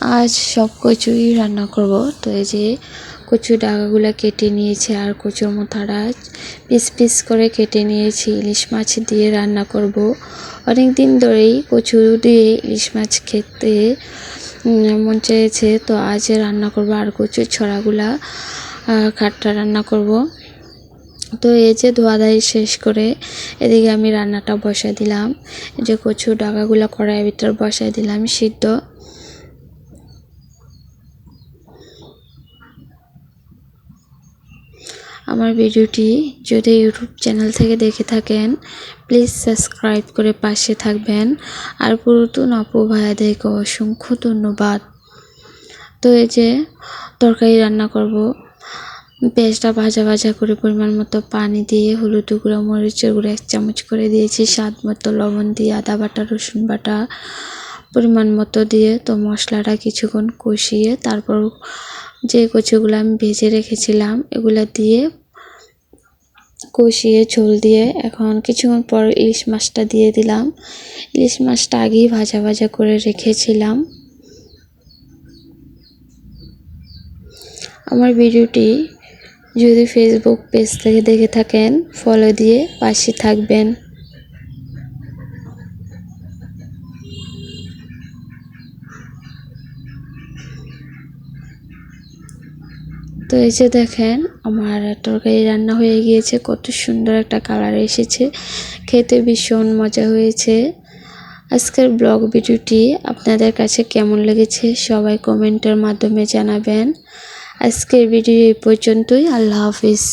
আজ সব কিছুই রান্না করব। তো এই যে কচু ডাগাগুলো কেটে নিয়েছি আর কচু মোথারা পিস পিস করে কেটে নিয়েছি। ইলিশ মাছ দিয়ে রান্না করব। অনেক দিন ধরেই কচু দিয়ে ইলিশ মাছ খেতে মন চেয়েছে। তো আজ রান্না করব আর কচুর ছড়াগুলা খাটটা রান্না করব। তো এই যে ধোয়াধাই শেষ করে এদিকে আমি রান্নাটা বসাই দিলাম। যে কচু ডাগাগুলো কড়াইয়ের ভিতর বসাই দিলাম সিদ্ধ। আমার ভিডিওটি যদি ইউটিউব চ্যানেল থেকে দেখে থাকেন প্লিজ সাবস্ক্রাইব করে পাশে থাকবেন। আর পুরাতন অপু ভাইয়াদেরকে অসংখ্য ধন্যবাদ। তো এই যে তরকারি রান্না করব, পেঁয়াজটা ভাজা ভাজা করে পরিমাণ মতো পানি দিয়ে হলুদ গুঁড়ো, মরিচের গুঁড়ো এক চামচ করে দিয়েছি, স্বাদ মতো লবণ দিয়ে আদা বাটা, রসুন বাটা পরিমাণ মতো দিয়ে তো মশলাটা কিছুক্ষণ কষিয়ে তারপর যে কচুগুলো আমি ভেজে রেখেছিলাম, এগুলো দিয়ে কষিয়ে ঝোল দিয়ে এখন কিছুক্ষণ পর ইলিশ মাছটা দিয়ে দিলাম। ইলিশ মাছটা আগেই ভাজা ভাজা করে রেখেছিলাম। আমার ভিডিওটি যদি ফেসবুক পেজ থেকে দেখে থাকেন ফলো দিয়ে পাশে থাকবেন। তো এই যে দেখেন, আমার তরকারি রান্না হয়ে গিয়েছে, কত সুন্দর একটা কালার এসেছে, খেতে ভীষণ মজা হয়েছে। আজকের ব্লগ ভিডিওটি আপনাদের কাছে কেমন লেগেছে সবাই কমেন্টের মাধ্যমে জানাবেন। আজকের ভিডিও এই পর্যন্তই, আল্লাহ হাফিজ।